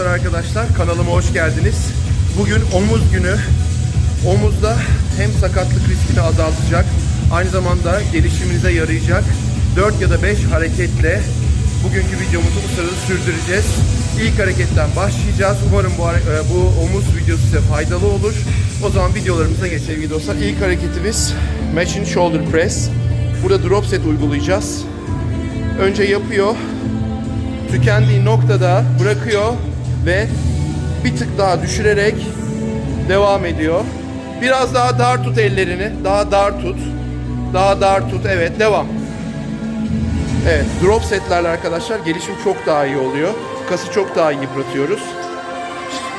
Merhabalar arkadaşlar, kanalıma hoş geldiniz. Bugün omuz günü. Omuzda hem sakatlık riskini azaltacak, aynı zamanda gelişiminize yarayacak 4 ya da 5 hareketle bugünkü videomuzu bu sırada sürdüreceğiz. İlk hareketten başlayacağız. Umarım bu, e, bu omuz videosu size faydalı olur. O zaman videolarımıza geçelim sevgili dostlar. İlk hareketimiz Machine Shoulder Press. Burada drop set uygulayacağız. Önce yapıyor, tükendiği noktada bırakıyor ve bir tık daha düşürerek devam ediyor. Biraz daha dar tut ellerini. Daha dar tut. Daha dar tut. Evet devam. Evet drop setlerle arkadaşlar gelişim çok daha iyi oluyor. Kası çok daha iyi yıpratıyoruz.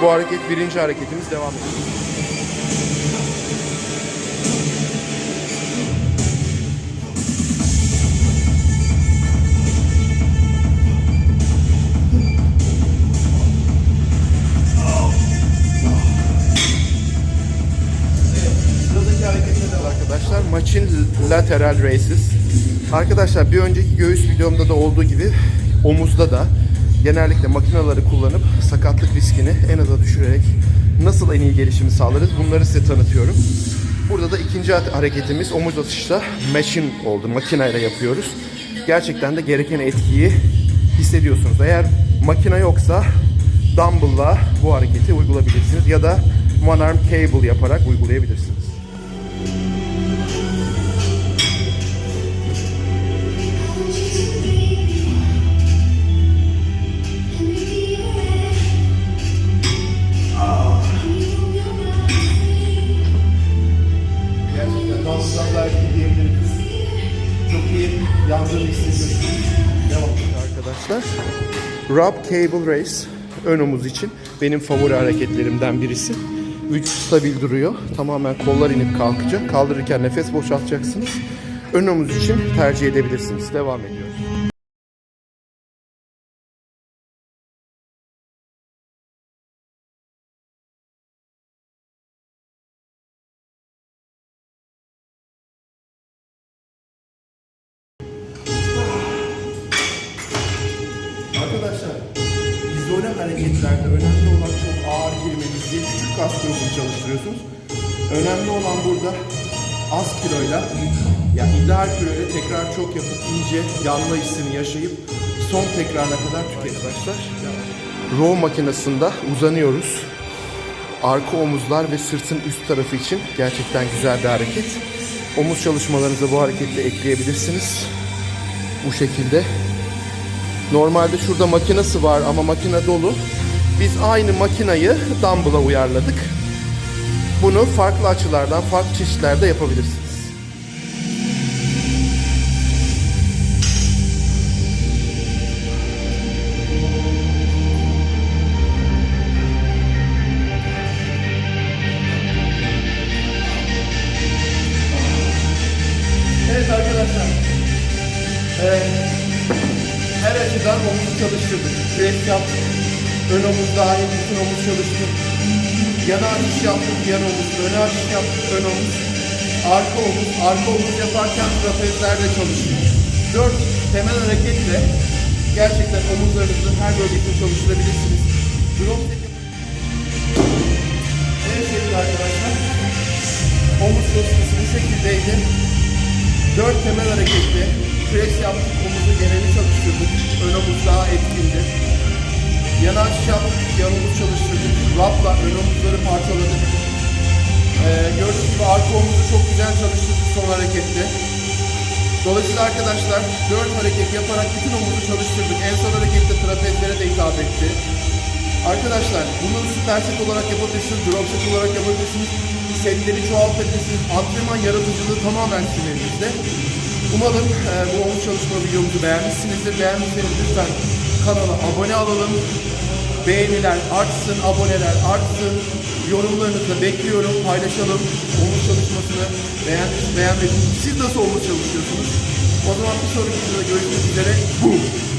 Bu hareket birinci hareketimiz devam ediyor. Maçın lateral races. Arkadaşlar bir önceki göğüs videomda da olduğu gibi omuzda da genellikle makinaları kullanıp sakatlık riskini en aza düşürerek nasıl en iyi gelişimi sağlarız bunları size tanıtıyorum. Burada da ikinci hareketimiz omuz atışta machine oldu. Makineyle yapıyoruz. Gerçekten de gereken etkiyi hissediyorsunuz. Eğer makine yoksa dumbbell'la bu hareketi uygulayabilirsiniz ya da one arm cable yaparak uygulayabilirsiniz. Arkadaşlar. Rob Cable Race ön omuz için benim favori hareketlerimden birisi. Vücut stabil duruyor. Tamamen kollar inip kalkacak. Kaldırırken nefes boşaltacaksınız. Ön omuz için tercih edebilirsiniz. Devam ediyoruz. Hareketlerde önemli olan çok ağır girmeniz değil, küçük kas grubunu çalıştırıyorsunuz. Önemli olan burada az kiloyla, yani ideal kiloyla tekrar çok yapıp iyice yanma hissini yaşayıp son tekrarına kadar tüket arkadaşlar. Row makinesinde uzanıyoruz. Arka omuzlar ve sırtın üst tarafı için gerçekten güzel bir hareket. Omuz çalışmalarınıza bu hareketle ekleyebilirsiniz. Bu şekilde Normalde şurada makinesi var ama makine dolu. Biz aynı makinayı dumbbell'a uyarladık. Bunu farklı açılardan, farklı çeşitlerde yapabilirsiniz. Açıdan omuz çalıştırdık. Pres yaptık. Ön omuz dahil bütün omuz çalıştık. Yana açış yaptık, yan omuz. Öne açış yaptık, ön omuz. Arka omuz. Arka omuz yaparken trapezlerde çalıştık. Dört temel hareketle gerçekten omuzlarınızın her bölgesini çalıştırabilirsiniz. Drop Evet sevgili arkadaşlar. Omuz çalışması bu şekildeydi. Dört temel hareketle pres yaptık, omuzu geneli çalıştırdık. Ön omuz daha etkindi. Yana açış yaptık, yan omuz çalıştırdık. Rapla ön omuzları parçaladık. Ee, gördüğünüz gibi arka omuzu çok güzel çalıştırdık son harekette. Dolayısıyla arkadaşlar dört hareket yaparak bütün omuzu çalıştırdık. En son harekette trapezlere de hitap etti. Arkadaşlar bunu süper set olarak yapabilirsiniz, drop set olarak yapabilirsiniz. Setleri çoğaltabilirsiniz. Antrenman yaratıcılığı tamamen sizin elinizde. Umarım e, bu omuz çalışma videomuzu beğenmişsinizdir. Beğenmişseniz lütfen kanala abone olalım. Beğeniler artsın, aboneler artsın. Yorumlarınızı bekliyorum. Paylaşalım omuz çalışmasını. Beğendiniz, beğenmediniz. Siz nasıl omuz çalışıyorsunuz? O zaman bir sonraki videoda görüşmek üzere. Boom!